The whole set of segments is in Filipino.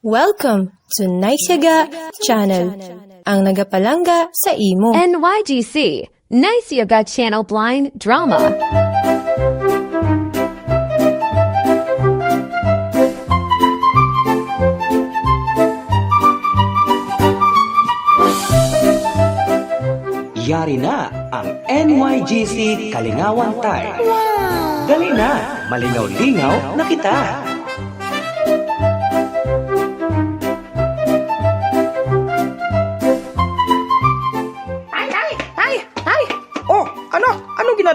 Welcome to Naisyaga Channel, ang nagapalangga sa imo. NYGC, Nice Yoga Channel Blind Drama. Yari na ang NYGC Kalingawan Time. Dali na, malinaw-linaw na kita.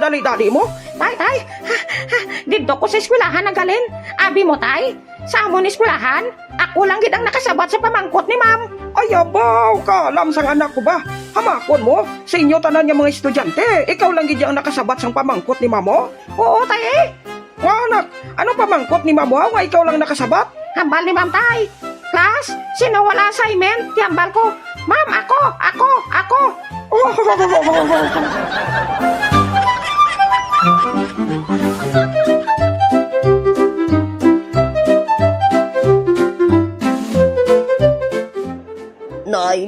Anong ginadali-dali mo? Tay, tay. Ha, ha, dito ko sa eskwelahan nagalin. Abi mo, tay. Sa amon eskwelahan, ako lang gid ang nakasabat sa pamangkot ni ma'am. Ay, abaw, kalam sang anak ko ba? Hamakon mo, sa inyo tanan yung mga estudyante, ikaw lang gid ang nakasabat sang pamangkot ni mamo? Oo, tay eh. Anak, anong pamangkot ni mamo nga ikaw lang nakasabat? Hambal ni ma'am, tay. Class, sino wala assignment? Tiyambal ko. Ma'am, ako, ako, ako. Nay,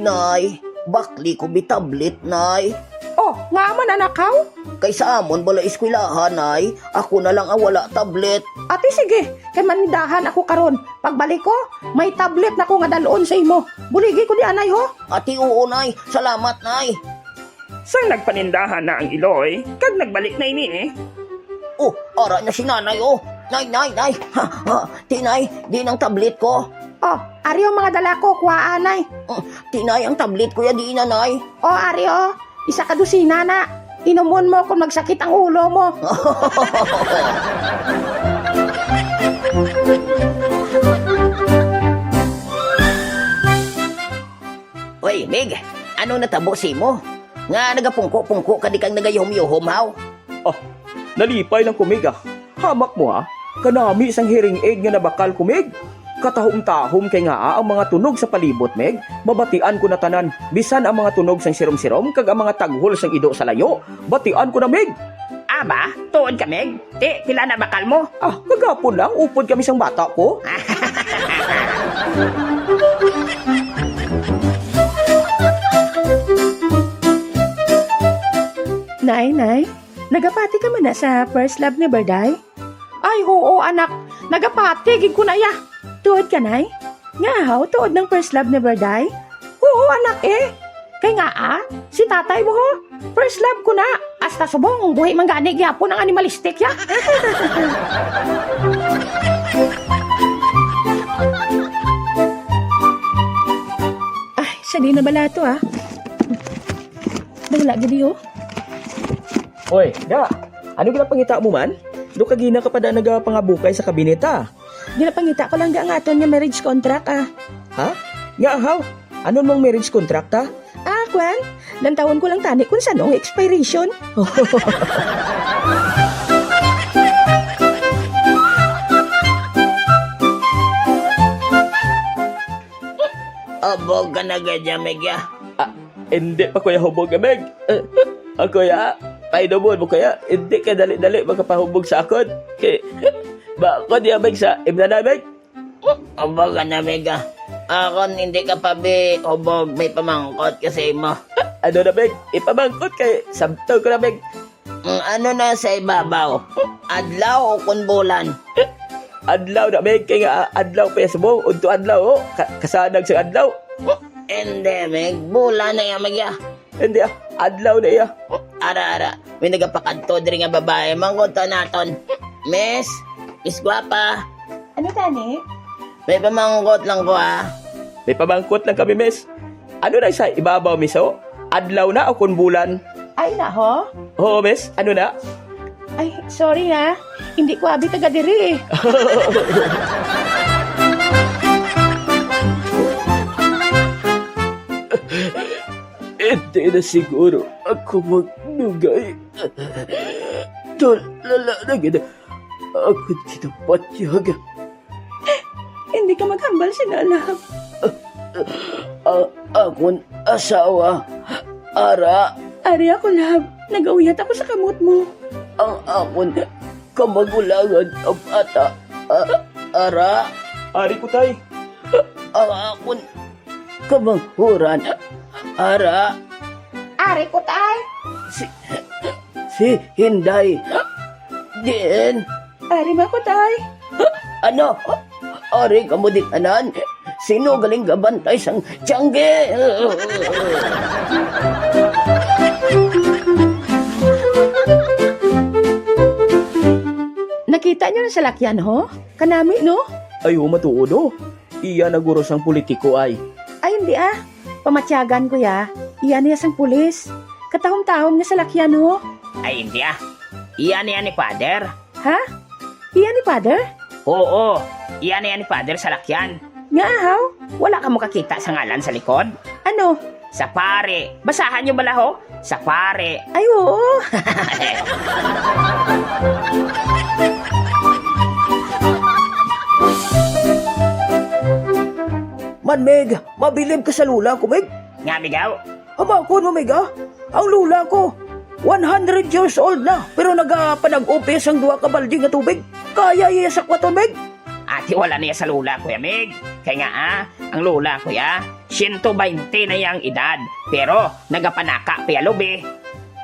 nay, bakli ko bi tablet, nay. Oh, nga man anakaw? Kay sa amon bala eskwelahan, nay. Ako na lang ang wala tablet. Ate sige, kay manidahan ako karon. Pagbalik ko, may tablet na ko nga dalon sa imo. Buligi ko di anay ho. Ati oo, nay. Salamat, nay. Sang nagpanindahan na ang iloy, kag nagbalik na ini eh. Oh, ara na si nanay, oh. Nay, nay, nay. Ha, ha. Tinay, di ng tablet ko. Oh, ari ang mga dala ko, kuha anay. Mm, Tinay, ang tablet ko ya di na, nay. Oh, ari oh, isa ka dusina na. Inumon mo kung magsakit ang ulo mo. Uy, Mig, ano natabo si mo? Nga nagapungko-pungko ka di kang nagayuhom-yuhom, haw? Ah, nalipay lang kumig ah. Hamak mo ah. Kanami isang hearing aid nga nabakal kumig. Katahom-tahom kay nga ah, ang mga tunog sa palibot meg. Mabatian ko na tanan. Bisan ang mga tunog sang sirom-sirom kag ang mga taghol sang ido sa layo. Batian ko na meg. Aba, tuod ka, Meg. Ti, pila na bakal mo? Ah, kagapon lang upod kami sang bata ko. Nay, nay, nagapati ka man na sa first love ni Berday? Ay, oo, anak. Nagapati, gid ko na ya. Tuod ka, nay? Nga, haw, tuod ng first love ni Berday? Oo, anak eh. Kay nga ah, si tatay mo ho. First love ko na. Hasta subong, buhay manggani gyapon ang animalistic ya. Ay, sali na bala to ah. Dawala gidi oh. Oy, da. Ano gila pangita mo man? Do kagina ka pa da nagapangabukay sa kabineta. Ginapangita ko lang ga nga aton nga marriage contract ah. Ha? Nga haw. Ano mong marriage contract ha? Ah, Kwan, lantawon ko lang tani kung saan ang expiration. Abog ka na gadya, Mig, ya. Ah, hindi pa kuya hubog Meg. Eh, ako ya, paidobol mo kaya, hindi ka dali-dali magkapahubog sa akon. Kay, ba ako di Meg sa imna Meg? Abog ka na, Mig, ya. Akon, hindi ka pa bi hubog may pamangkot kasi mo. Ano na Meg? Ipamangkot kay, sabtaw ko na Meg. Mm, ano na sa ibabaw? Adlaw o kunbulan? Adlaw na Meg, kay nga ah, adlaw pa mo, unto adlaw, oh. Ka- kasanag sa adlaw. Hindi, Meg. Bulan na yan, Meg, ya. Hindi ah, adlaw na iya. Ara-ara, may nagapakadto diri nga babae. Manggunta naton. Miss, Miss Guapa, Ano tani? may pamanggot lang ko ah. May pamangkot lang kami, Miss. Ano na sa ibabaw, Miss, oh? Adlaw na o kun bulan? Ay na ho? Oo, Miss. Ano na? Ay, sorry ha. Hindi ko abi taga diri eh. Hindi na siguro ako magnugay. Tulala na gina. Ako dito patyag. Hindi ka maghambal sinalab. A- akon asawa. Ara, Ari ako lab. Nagawiyat ako sa kamot mo. ang akon kamagulangan ang bata. A- ara, Ari ko tay. ang akon kamanghuran. Ara, Ari ko, tay. Si, si Hinday. Din, Ari ba ko, tay? ano? Ari ka mo din anan. Sino galing gabantay sang tiyangge? Nakita niyo na sa lakyan, ho? Kanami, no? Ayo matuod oh. Iya naguro sang politiko ay. Ay, hindi ah. Pamatyagan ko ya. Iyan niya sang pulis. Katahom-tahom niya sa lakyan, ho? Ay, hindi ah. Iyan yan ni Father. Ha? Iyan ni father? Oo, iyan yan ni Father sa lakyan. Nga, ahaw? Wala ka mo kakita sa ngalan sa likod? Ano? Sa pare. Basahan niyo bala ho? Sa pare. Ay, oo. Man Meg, mabilib ka sa lula ko Meg. Nga bigaw. Hamakon mo Meg ah. Ang lula ko, 100 years old na, pero nagapanag-upis ang duwa ka baldi nga tubig. Kaya iya sa kwaton Meg. Ati wala niya sa lula kuya Mig. Kaya nga ah, ang lula kuya, 120 na yang edad. Pero nagapanaka pa lubi.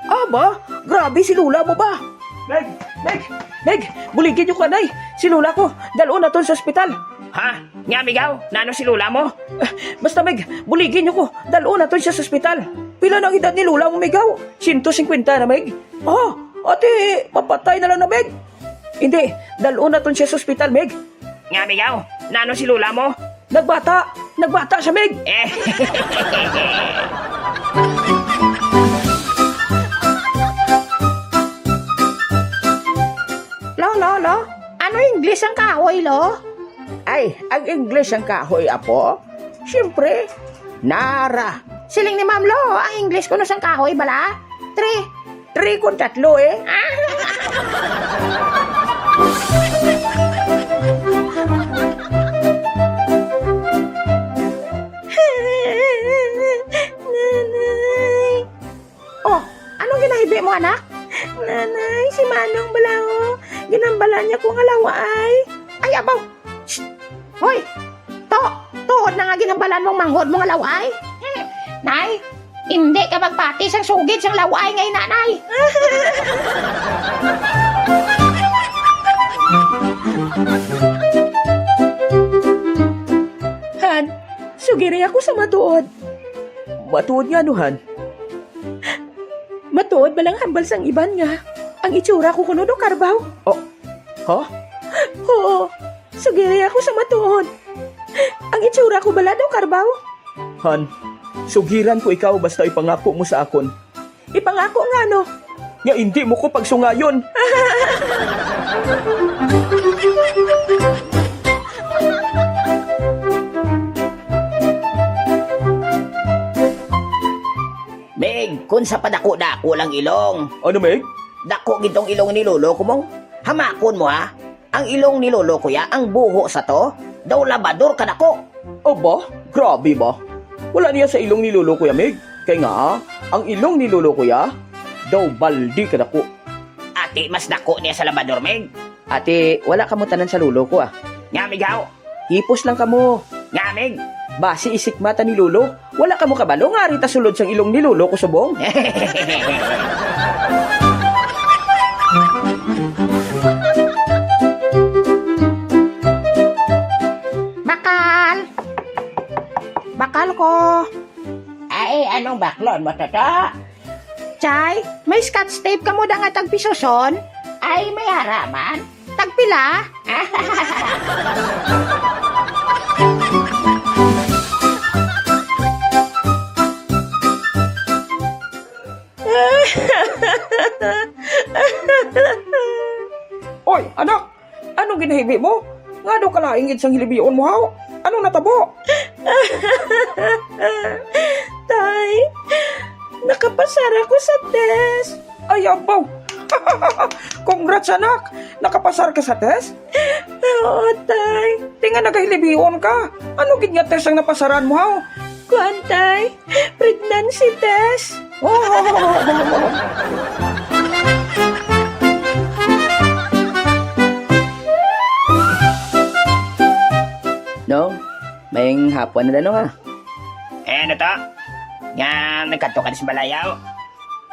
Aba, grabe si lula mo ba? Meg, Meg, Meg, buligin yung kanay. Si lula ko, dalo na ton sa ospital. Ha? Nga bigaw, nano si lula mo? Basta Meg, buligin niyo ko. Dalo na to siya sa ospital. Pila ng edad ni Lula mo, Megaw? 150 na, Meg. Ah, ate, papatay na lang na, Meg. Hindi, dalo na to siya sa ospital, Meg. Nga bigaw, nano si lula mo? Nagbata, nagbata siya, Meg. Eh, Lo, lo, lo. Ano English ang kahoy, lo? Ay, ang English ang kahoy, apo. Siyempre, Nara. Siling ni Ma'am Lo, ang English ko no sang kahoy, bala? Tre. Tri kung tatlo, eh. Nanay. Oh, anong ginahibi mo, anak? Nanay, si Manong Balao. Ginambala niya kung alawa ay. Ay, abaw. Shh. Hoy, to, tuod na nga ginambalan mong manghod mong alaway. Nay, sugid sang laway ngay nanay. Han, sugiri ako sa matuod. Matuod nga, no, Han? Matuod balang hambal sang iban nga. Ang itsura ko kuno do karbaw. Oh, ha? Oo, sugiri ako sa matuod. Ang itsura ko bala do karbaw. Han, sugiran ko ikaw basta ipangako mo sa akon. Ipangako nga no. Nga hindi mo ko pagsungayon. Meg, kun sa padako-dako lang ilong. Ano, Meg? Dako gitong ilong ni lolo ko mong. Hamakon mo ha. Ang ilong ni lolo ko ya, ang buho sa to, daw labador ka dako. Aba, grabe ba? Wala niya sa ilong ni Lolo Kuya Meg. Kaya nga, ang ilong ni Lolo Kuya, daw baldi ka dako. Ati, mas dako niya sa labador, Meg. Ate, wala ka mo tanan sa Lolo ko ah. Nga migaw. Hipos lang ka mo. Nga, Meg. Basi isik mata ni Lolo. Wala ka mo kabalo nga rita sulod sang ilong ni Lolo ko subong. Bakal. Bakal ko. Ay, anong baklon mo, tata? Chay, may scotch tape ka mo da nga tagpisoson? Ay, may haraman. Tagpila? Oy, anak! Anong ginahibi mo? Nga daw kalaingit sang hilibion mo haw? Anong natabo? Tay, nakapasar ako sa test. Ay, abaw! Congrats, anak! Nakapasar ka sa test? Oo, tay. Tinga nagahilibion ka. Ano gid nga test ang napasaran mo haw? Kuan, tay. Pregnancy test. No? Maying hapon na ano ha. Eh, ano? Nga, nagkanto ka na sa balayaw.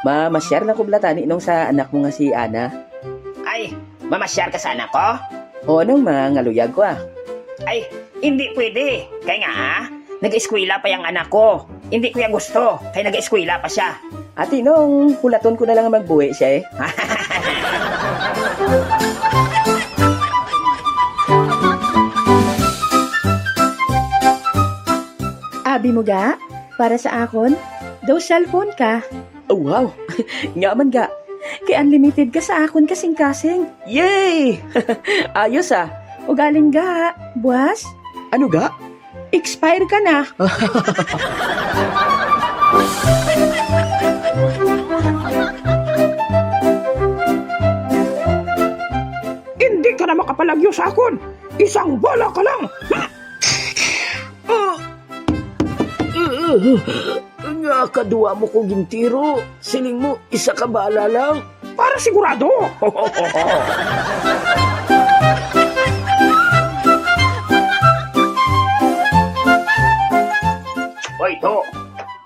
Ma, ma-share na ko blatani nung sa anak mo nga si Ana. Ay, mamasyar ka sa anak ko? O anong mga ngaluyag ko ah. Ay, hindi pwede. Kaya nga, ha? Nag-eskwela pa yung anak ko. Hindi ko yung gusto. Kaya nag-eskwela pa siya. Ati nung hulaton ko na lang magbuwi siya eh. Abi mo ga? Para sa akon? Daw cellphone ka. Oh, wow. nga man ga. Kay unlimited ka sa akon kasing-kasing. Yay! Ayos ah. O galing ga, buwas? Ano ga? Expire ka na. Hindi ka na makapalagyo sa akon. Isang bala ka lang. Nga kadua mo ko gintiro. Siling mo, isa ka bala lang. Para sigurado. Hoy, to.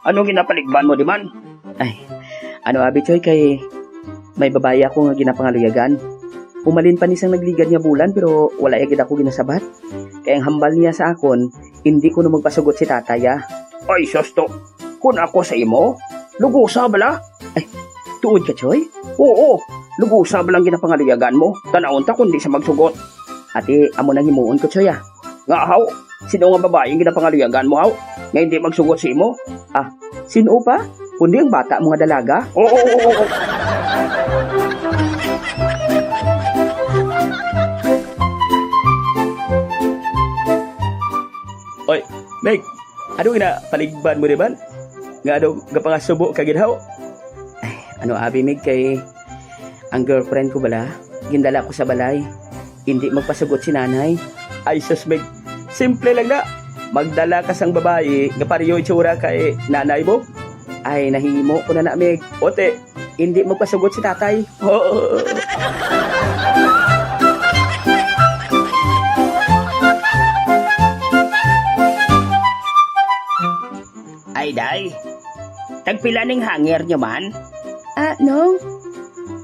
Ano ginapaligban mo, di man? Ay, ano abi choy kay may babae ako nga ginapangaluyagan. Umalin pa nisang nagligad niya bulan pero wala yagid ako ginasabat. Kaya ang hambal niya sa akon, hindi ko na magpasugot si tatay ah. Ay, sus to. Kung ako sa imo, lugusa bala? Tuod ka choy? Oo, lugusa balang ginapangaluyagan mo. Tanawon ta kundi sa magsugot. Ate, amo nang himuon ko choy ah. Nga, haw. Sino nga babae yung ginapangaluyagan mo, haw? Nga hindi magsugot sa imo? Sino pa? Kundi ang bata mga dalaga. Oo, oo, oo, oo. Oy, Meg, ano ina paligban mo diban? Nga ano gapangasubo ka ginhaw? Ay, ano abi Meg kay ang girlfriend ko bala, gindala ko sa balay. Hindi magpasugot si nanay. Ay sus Meg, simple lang na. Magdala ka sang babae, nga pareho itsura kay nanay mo. Ay, nahimo ko na na Meg. Ote, hindi magpasugot si tatay. Oo. day. Tagpila ning hanger nyo man? Ah, nong?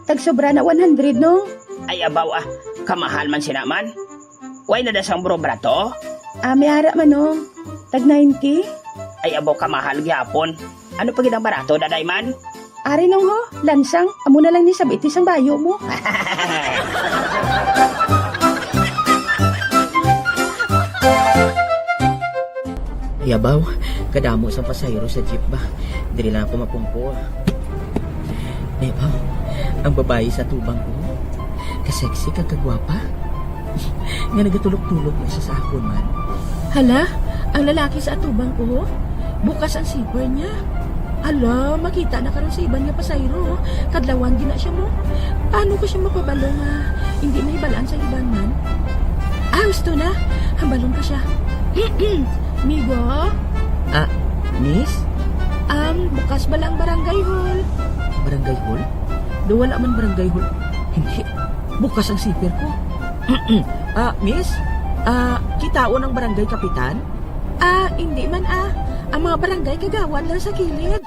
Tagsobra na 100, nong? Ay, abaw ah. Kamahal man sinaman. Way na dasang bro brato? Ah, may ara man, nong? Tag 90? Ay, abaw kamahal gyapon. Ano pa ginang barato, daday man? Ari nong ho, lansang. Amo na lang ni sabitis ang bayo mo. Yabaw, kadamo sa pasahero sa jeep ba? Dili lang ako mapungko. Yabaw, ang babae sa tubang ko. Kaseksi ka kagwapa. Nga nagatulog-tulog na siya sa akon man. Hala, ang lalaki sa atubang ko, bukas ang zipper niya. Hala, makita na karon sa iban nga pasayro. Kadlawan gina siya mo. Paano ko siya mapabalo nga hindi may balaan sa iban man? Ah, gusto na. Hambalon ka siya. Migo, Miss, um, bukas ba lang barangay hall? barangay hall? Do wala man barangay hall. Hindi, bukas ang zipper ko. Ah, miss, ah, kitaon ang barangay kapitan? Ah, hindi man ah. Ang mga barangay kagawan lang sa kilid.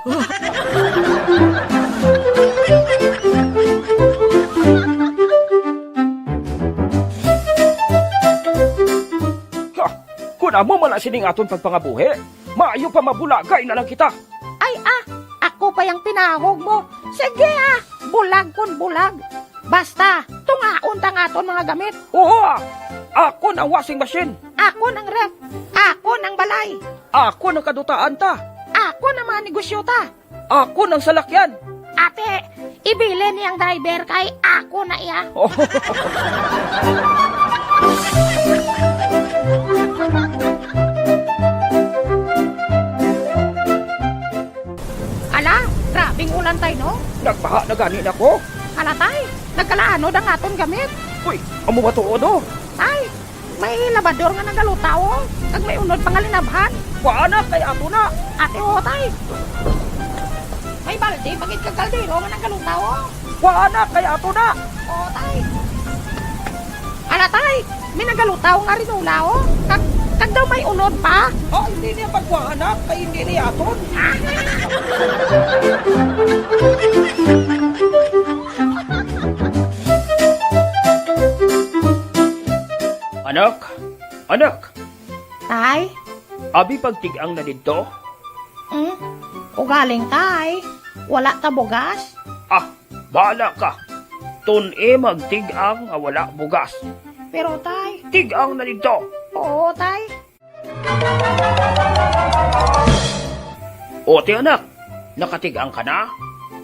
Ha, kung amo man ang sining aton pagpangabuhi, maayo pa mabulagay na lang kita. Ay, ah, ako pa yung tinahog mo. Sige, ah, bulag kon bulag. Basta, tungaon ta nga ton mga gamit. Oo, ah. ako ng washing machine. Ako ng ref. Ako ng balay. Ako ng kadutaan ta. Ako ng mga negosyo ta. Ako ng salakyan. Ate, ibili niyang driver kay ako na iya. nagbaha na gani na ko. Ala tay, nagkalaano ang aton gamit. Uy, amo ba tuod oh? Ay, may labador nga nagalutaw, oh. Kag may unod pangalinabhan. Paana kay ato na. Ate, oh, tay. May balde, bagit kag kaldero nga nagalutaw, oh. Paana kay ato na. Oh, tay. Ala, tay, may nagalutaw nga rinula, oh. Kag Kag daw may unod pa. Ah, hindi niya pagkuha anak, kay hindi niya aton. Anak, anak, Tay? abi pagtigang na dito? Hmm? Ugaling tay. Wala ta bugas. Ah, bala ka. Tun e magtigang nga wala bugas. Pero tay, Tigang na dito. Oo tay. O ti anak, nakatigang ka na?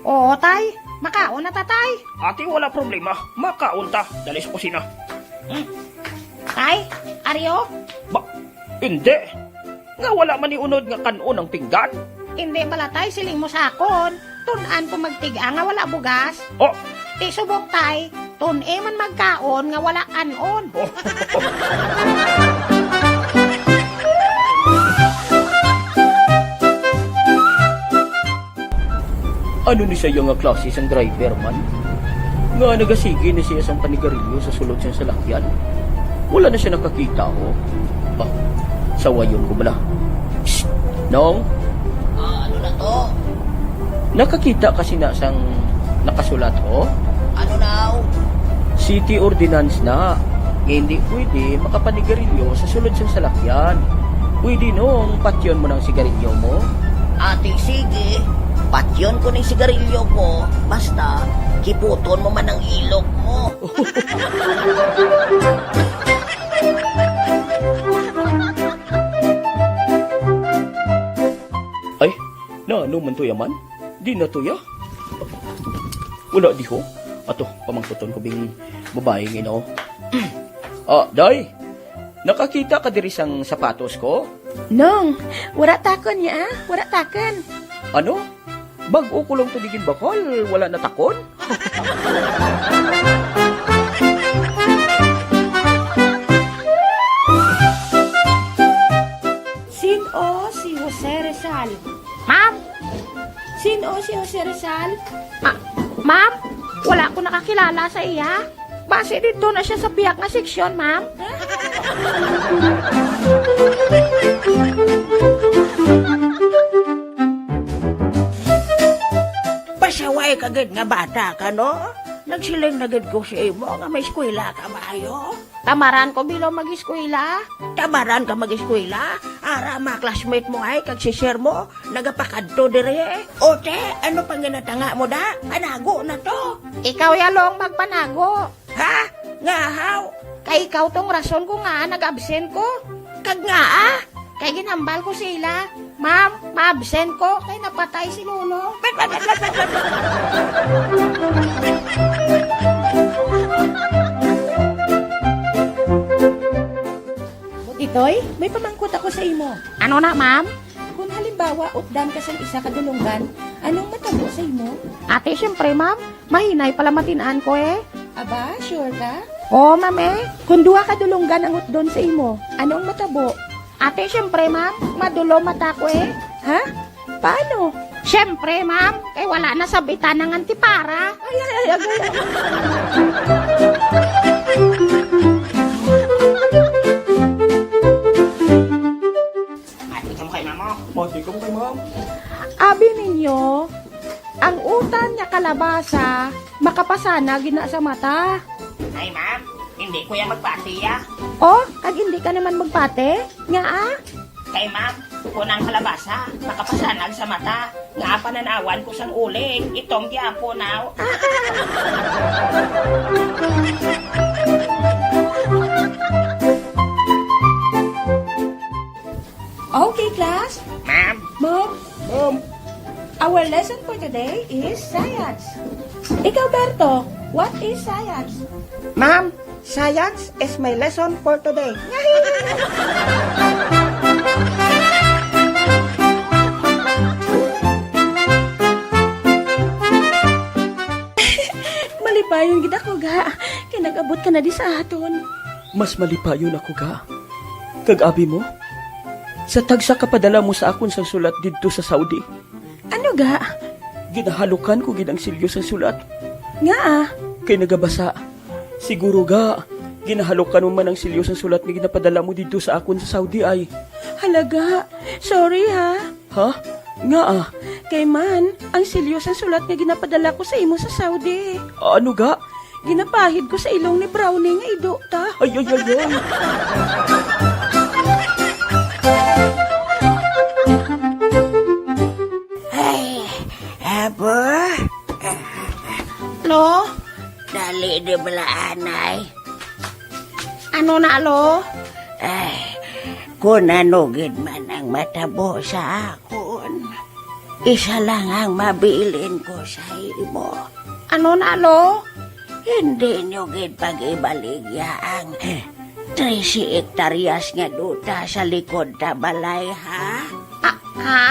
Oo tay. Makaon na ta tay. Ate wala problema, makaunta, dali sa kusina. Tay, Aryo? Ba, hindi. Nga wala man iunod nga kanon ang pinggan. Hindi pala tay, siling mo sa akon. Tunan ko magtiga nga wala bugas. Oh, Ti subok tay, tun e man magkaon nga wala kanon. oh. ano ni siya nga klase isang driver man? Nga nagasigi ni siya isang panigarilyo sa sulod siyang salakyan. Wala na siya nakakita o. Ba, sawayon ko bala. Psst, Nong, Ah, ano na to? nakakita kasi na sang nakasulat o. Now? City ordinance na. Nga hindi pwede makapanigarilyo sa sulod siyang salakyan. Pwede nung patyon mo ng sigarilyo mo. Ate, sige. Patyon ko ng sigarilyo ko. Basta, kiputon mo man ang ilog mo. Ay, na ano man to yaman? Di na to ya. Wala di ho. Ato, pamangkuton ko bing babae ngino. ah, day. Nakakita ka diri sang sapatos ko? Nong, wala takon ya, wala takon. Ano? Bago ko lang to digin bakal, wala na takon? Sino si Jose Rizal? Ma'am, Sino si Jose Rizal? ma- ma'am, wala ko nakakilala sa iya. Base dito na siya sa biyak nga seksyon, ma'am. Pasaway ka gid nga bata ka, no? Nagsiling na gid ko sa imo nga may eskwela ka maayo. Tamaran ko bilo mag-eskwela. Tamaran ka mag-eskwela, ara mga classmate mo ay kag sisir mo, nagapakadto dire. O te, ano pang ginatanga mo da? Panago na to. Ikaw yalong magpanago. Ha? Nga haw? Kay ikaw tong rason ko nga nag-absent ko. Kag nga ah? Kay ginambal ko sila. Ma'am, ma-absent ko. Kay napatay si Lolo. Bet, bet, bet, bet, bet, bet. Itoy, may pamangkot ako sa imo. Ano na, ma'am? Kung halimbawa, utdan ka sa isa kadulungan, anong matabo sa imo? Ate, syempre, ma'am. Mahinay pala matinaan ko eh. Aba, sure ka? Oo, ma'am eh. Kung duwa kadulungan ang utdon sa imo, anong matabo? Ate, syempre, ma'am. Madulo mata ko eh. Ha? Paano? Syempre, ma'am. Kay wala na sabitan ng antipara. Ay, ay, ay, ay, ay. Ate ka mo kay mamo. Mati ka mo kay ma'am. Abi ninyo, ang utan niya kalabasa, makapasana gina sa mata. Ay ma'am, hindi ko yan magpatiya. Oh, kag hindi ka naman magpate? Nga ah? Kay ma'am, kunang kalabasa, makapasanag sa mata. Nga pananawan ko sang uling, itong giapo now. Okay, class. Ma'am, Mom, Ma'am, our lesson for today is science. Ikaw, Berto, what is science? Ma'am, science is my lesson for today. Malipayon gid ako ga. Kinagabot ka na di sa aton. mas malipayon ako ka. Kag-abi mo? Sa tagsa kapadala mo sa akon sang sulat didto sa Saudi. Ano ga? Ginahalukan ko gid ang silyo sa sulat. Nga ah. Kay nagabasa. Siguro ga, ginahalok ka naman ang silyos ang sulat nga ginapadala mo dito sa akon sa Saudi ay. Halaga, sorry ha. Ha? Nga ah, Kay man, ang silyos ang sulat nga ginapadala ko sa imo sa Saudi. ano ga? Ginapahid ko sa ilong ni Brownie nga ido ta. Ay, ay, ay, ay. Ay, abo. Lo? Dali di bala anay. Ano na, lo? Ay, kung nanugid man ang matabo sa akon, isa lang ang mabilin ko sa imo. Ano na, lo? Hindi nyo gid pag-ibaligya ang 13 hektaryas nga duta sa likod ta balay, ha? Ah, ha?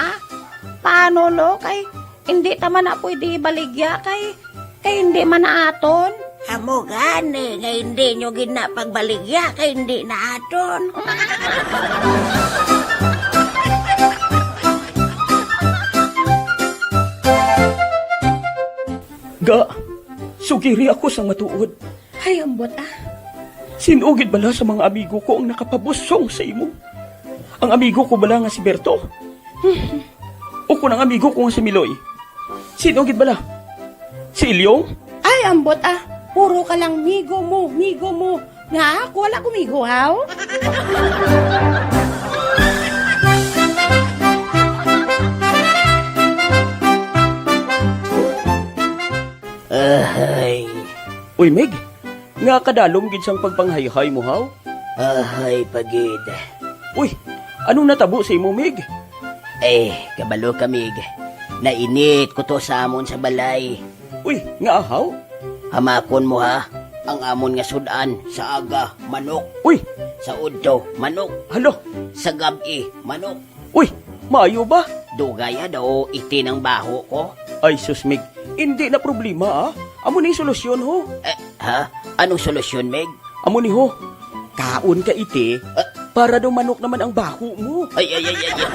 Paano, lo? Kay, hindi tama na pwede ibaligya. Kay, kay hindi man aton. Amo gani nga hindi nyo gid na pagbaligya kay hindi na aton. Ga, sugiri ako sa matuod. Ay, ambot ah. Sinugid bala sa mga amigo ko ang nakapabusong sa imo. Ang amigo ko bala nga si Berto. o kung ang amigo ko nga si Miloy. Sinugid bala? Si Ilyong? Ay, ambot ah. Puro ka lang migo mo, migo mo. Nga, ako wala kumigo, haw? Ahay, Uy, Meg, nga kadalom gid sang pagpanghayhay mo, haw? ahay pagid. Uy, anong natabo sa imo, Meg? Eh, kabalo kamig. Nainit ko to sa amon sa balay. Uy, nga ahaw? Hamakon mo ha, ang amon nga sudan sa aga, manok. Uy, Sa udto, manok. halo, Sa gabi, manok. uy, maayo ba? Dugaya daw iti ng baho ko. Ay, sus, Meg, hindi na problema, ah. Amo na yung solusyon, ho. Eh, ha? Anong solusyon, Meg? Amo ni ho, kaon ka iti, para daw manok naman ang baho mo. Ay, ay, ay, ay. ay.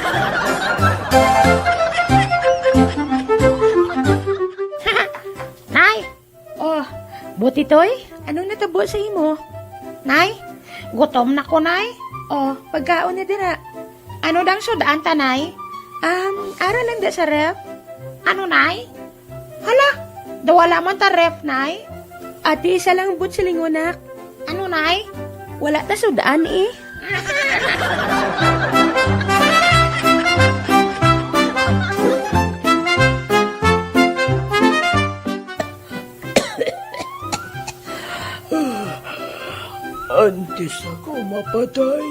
Buti toy. Anong natabo sa imo? Nay? Gutom na ko, Nay. Oh, pagkaon na dira. Ano dang sudaan ta, Nay? Um, ara lang da sa ref. Ano, Nay? Hala, dawala man ta ref, Nay. Ati isa lang but silingonak. Ano, Nay? Wala ta sudaan eh. Antes ako mapatay.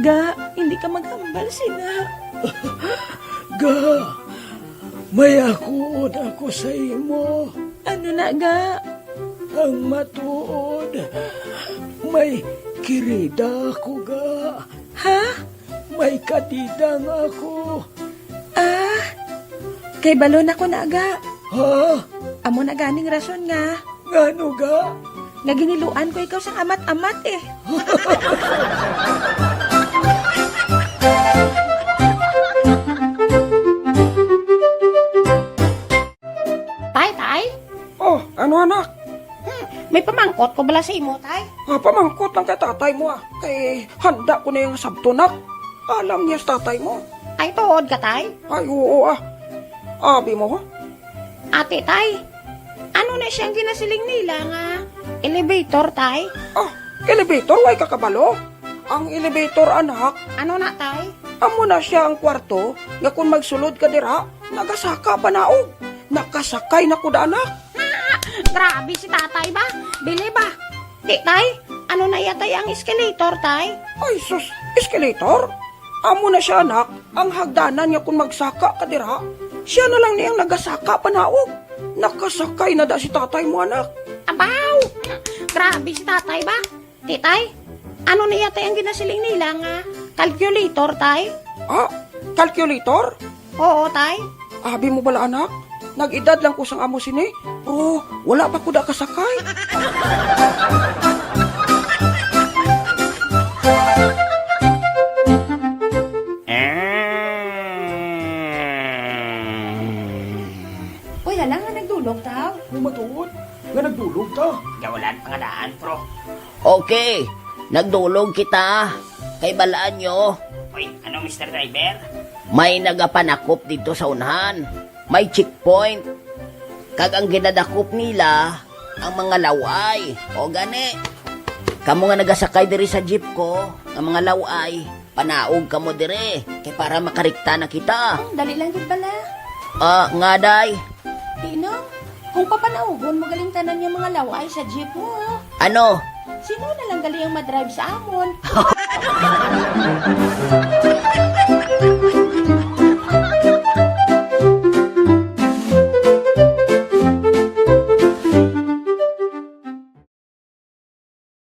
Ga, hindi ka maghambal sina. Ga, may akuod ako sa imo. Ano na ga? Ang matuod. May kirida ako ga. Ha? May kadidang ako. Ah, kay balon ako na ga. Ha? Amo na ganing rason nga. Ngano ga? Nga giniluan ko ikaw sang amat-amat eh. Tay, Tay? Oh, ano anak? May pamangkot ko bala sa imo, Tay? Ah, pamangkot lang kay tatay mo ah. Kay handa ko na yung sabtunak. Alam niya sa tatay mo. Ay, tuod ka, Tay? Ay, oo ah. Abi mo, Ate, Tay? Ano na siyang ginasiling nila nga? Elevator, Tay? ah, elevator, way kakabalo. Ang elevator, anak, Ano na, Tay? amo na siya ang kwarto, nga kung magsulod ka dira, nagasaka pa naog. Nakasakay na ko da, anak. Grabe si tatay ba? Dili ba? Di, Tay? Ano na yatay ang escalator, Tay? Ay, sus, escalator? Amo na siya, anak, ang hagdanan nga kung magsaka ka dira. Siya na lang niyang nagasaka pa naog. Nakasakay na da si tatay mo, anak. Abaw! Grabe si tatay ba? Di, Tay? Ano na yatay ang ginasiling nila nga? Calculator, Tay? Ah, calculator? Oo, Tay? Abi mo bala anak? Nag-edad lang ko sang amo sini. Oh, wala pa ko da kasakay. Nga nagdulog ta. Gawalan pangadaan, pro. Okay, nagdulog kita. Kay balaan nyo, Uy, ano Mr. Driver? may nagapanakop dito sa unahan. May checkpoint. Kag ang ginadakop nila, ang mga laway. O gani. Kamu nga nagasakay diri sa jeep ko, ang mga laway, panaog kamo diri, kay para makarikta na kita. Dali lang gid bala. Ah, nga day. Kung papanaugon, magaling tanan yung mga laway sa jeep mo. Ano? Sino na lang gali ang madrive sa amon?